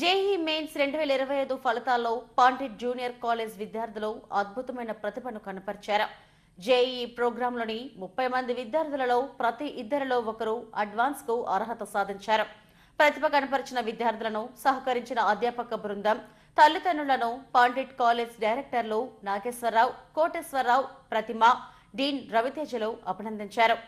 JEE mains రెండు వేల ఇరవై ఐదు ఫలితాల్లో పాండిట్ జూనియర్ కాలేజ్ విద్యార్థులు అద్భుతమైన ప్రతిభను కనపరిచారు. జేఈ ప్రోగ్రాంలోని ముప్పై మంది విద్యార్థులలో ప్రతి ఇద్దరిలో ఒకరు అడ్వాన్స్కు అర్హత సాధించారు. ప్రతిభ కనపరిచిన విద్యార్థులను సహకరించిన అధ్యాపక బృందం తల్లిదండ్రులను Pandit college directors Nageswara Rao Koteswara Rao Pratima dean రవితేజలు అభినందించారు.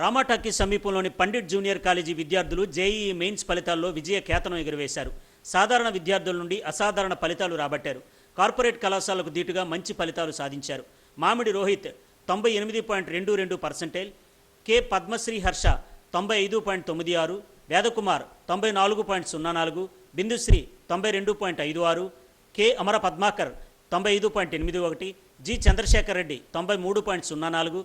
రామాటాకి సమీపంలోని పండిట్ జూనియర్ కాలేజీ విద్యార్థులు జేఈఈ మెయిన్స్ ఫలితాల్లో విజయ ఖ్యాతను ఎగురవేశారు. సాధారణ విద్యార్థుల నుండి అసాధారణ ఫలితాలు రాబట్టారు. కార్పొరేట్ కళాశాలకు దీటుగా మంచి ఫలితాలు సాధించారు. మామిడి రోహిత్ తొంభై ఎనిమిది పాయింట్ రెండు రెండు పర్సెంటేజ్ కె పద్మశ్రీ హర్ష తొంభై ఐదు పాయింట్ తొమ్మిది ఆరు వేదకుమార్ తొంభై నాలుగు పాయింట్ సున్నా నాలుగు బిందుశ్రీ తొంభై రెండు పాయింట్ ఐదు ఆరు కె అమర పద్మాకర్ తొంభై ఐదు పాయింట్ ఎనిమిది ఒకటి జి చంద్రశేఖర్ రెడ్డి తొంభై మూడు పాయింట్ సున్నా నాలుగు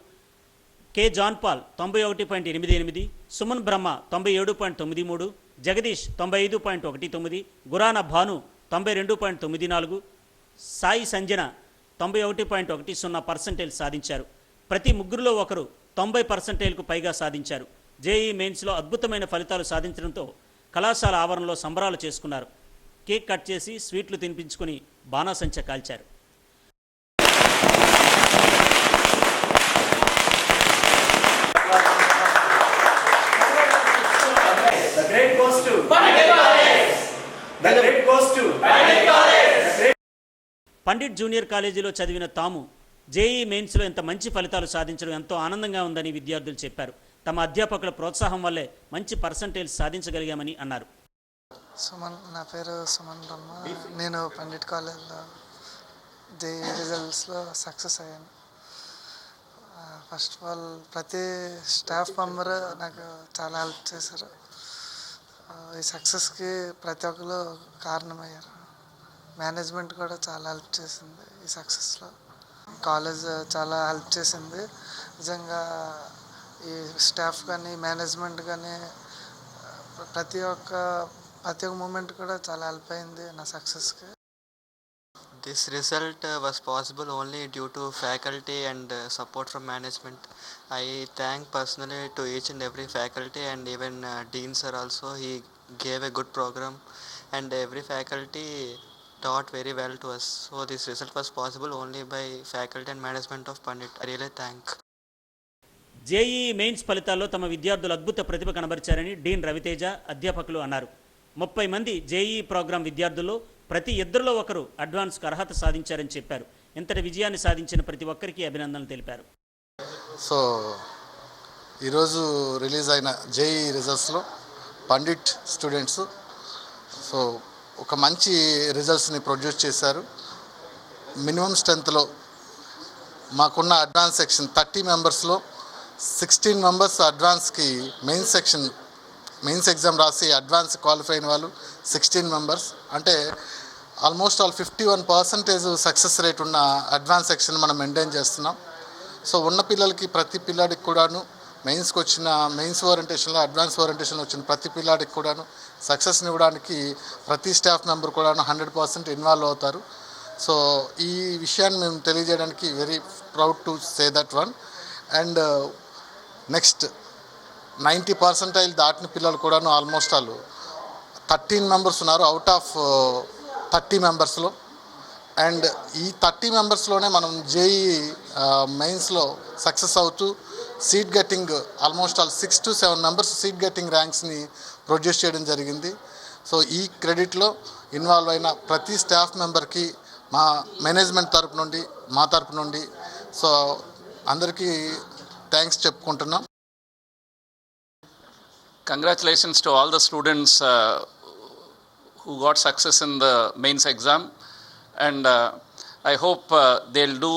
కె. జాన్ పాల్ తొంభై ఒకటి పాయింట్ ఎనిమిది ఎనిమిది సుమన్ బ్రహ్మ తొంభై ఏడు పాయింట్ తొమ్మిది మూడు జగదీష్ తొంభై ఐదు పాయింట్ ఒకటి తొమ్మిది గురాన భాను తొంభై రెండు పాయింట్ తొమ్మిది నాలుగు సాయి సంజన తొంభై ఒకటి పాయింట్ ఒకటి సున్నా పర్సెంటేజ్ సాధించారు. ప్రతి ముగ్గురులో ఒకరు తొంభై పర్సెంటేజ్కు పైగా సాధించారు. జేఈ మెయిన్స్లో అద్భుతమైన ఫలితాలు సాధించడంతో కళాశాల ఆవరణలో సంబరాలు చేసుకున్నారు. కేక్ కట్ చేసి స్వీట్లు తినిపించుకుని బాణాసంచ కాల్చారు. పండిట్ జూనియర్ కాలేజీలో చదివిన తాము జేఈ మెయిన్స్లో ఇంత మంచి ఫలితాలు సాధించడం ఎంతో ఆనందంగా ఉందని విద్యార్థులు చెప్పారు. తమ అధ్యాపకుల ప్రోత్సాహం వల్లే మంచి పర్సంటేజ్ సాధించగలిగామని అన్నారు. సుమన్ నా పేరు సుమన్ బ్రహ్మ నేను పండిట్ కాలేజ్లో జేఈ రిజల్ట్స్లో సక్సెస్ అయ్యాను. ఫస్ట్ ఆఫ్ ఆల్ ప్రతి స్టాఫ్ మెంబర్ నాకు చాలా హెల్ప్ చేశారు. ఈ సక్సెస్కి ప్రతి ఒక్కరు కారణమయ్యారు. మేనేజ్మెంట్ కూడా చాలా హెల్ప్ చేసింది ఈ సక్సెస్లో. కాలేజ్ చాలా హెల్ప్ చేసింది. నిజంగా ఈ స్టాఫ్ కానీ మేనేజ్మెంట్ కానీ ప్రతి ఒక్క ప్రతి ఒక్క మూమెంట్ కూడా చాలా హెల్ప్ అయింది నా సక్సెస్కి. This result was possible only due to faculty and support from management I thank personally to each and every faculty and even dean sir also he gave a good programme and every faculty taught very well to us. So this result was possible only by faculty and management of Pandit. I really thank. JEE mains ఫలితాల్లో తమ విద్యార్థులు అద్భుత ప్రతిభ కనబరిచారని డీన్ రవితేజ అధ్యాపకులు అన్నారు ముప్పై మంది JEE programme విద్యార్థుల్లో ప్రతి ఇద్దరిలో ఒకరు అడ్వాన్స్కు అర్హత సాధించారని చెప్పారు ఇంతటి విజయాన్ని సాధించిన ప్రతి ఒక్కరికి అభినందనలు తెలిపారు సో ఈరోజు రిలీజ్ అయిన జేఈ రిజల్ట్స్లో పండిట్ స్టూడెంట్స్ సో ఒక మంచి రిజల్ట్స్ని ప్రొడ్యూస్ చేశారు. మినిమం స్ట్రెంత్లో మాకున్న అడ్వాన్స్ సెక్షన్ థర్టీ మెంబర్స్లో సిక్స్టీన్ మెంబర్స్ అడ్వాన్స్కి మెయిన్ సెక్షన్ మెయిన్స్ ఎగ్జామ్ రాసి అడ్వాన్స్ క్వాలిఫై అయిన వాళ్ళు సిక్స్టీన్ మెంబర్స్ అంటే almost all fifty one percentage success rate ఉన్న అడ్వాన్స్ సెక్షన్ మనం మెయింటైన్ చేస్తున్నాం. సో ఉన్న పిల్లలకి ప్రతి పిల్లాడికి కూడాను మెయిన్స్కి వచ్చిన మెయిన్స్ ఓరియంటేషన్లో అడ్వాన్స్ ఓరియంటేషన్లో వచ్చిన ప్రతి పిల్లాడికి కూడాను సక్సెస్ని ఇవ్వడానికి ప్రతి స్టాఫ్ మెంబర్ కూడాను హండ్రెడ్ పర్సెంట్ ఇన్వాల్వ్ అవుతారు. సో ఈ విషయాన్ని మేము తెలియజేయడానికి very proud to say that one. And next ninety percentile దాటిన పిల్లలు కూడాను ఆల్మోస్ట్ ఆల్ థర్టీన్ మెంబర్స్ ఉన్నారు అవుట్ ఆఫ్ థర్టీ మెంబర్స్లో. అండ్ ఈ థర్టీ మెంబర్స్లోనే మనం జేఈ మెయిన్స్లో సక్సెస్ అవుతూ seat getting almost all six to seven members seat getting ర్యాంక్స్ని produce చేయడం జరిగింది. సో ఈ క్రెడిట్లో ఇన్వాల్వ్ అయిన ప్రతి స్టాఫ్ మెంబర్కి మా మేనేజ్మెంట్ తరపు నుండి మా తరపు నుండి సో అందరికీ థ్యాంక్స్ చెప్పుకుంటున్నాం. Congratulations to all the students who got success in the mains exam and I hope they hope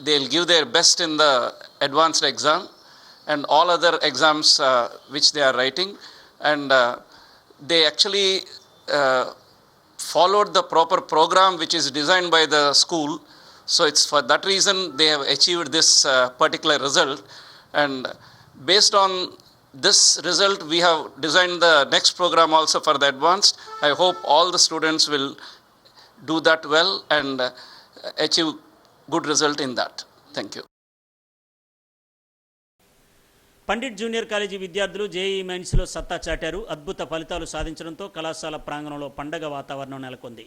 they'll give their best in the advanced exam and all other exams uh, which they are writing, and uh, they actually uh, followed the proper program which is designed by the school. So it's for that reason they have achieved this uh, particular result, and based on this result we have designed the next program also for the advanced. I hope all the students will do that well and uh, achieve good result in that. Thank you. Pandit junior college విద్యార్థులు JEE మెయిన్స్లో సత్తా చాటారు అద్భుత ఫలితాలు సాధించడంతో కళాశాల ప్రాంగణంలో పండగ వాతావరణం నెలకొంది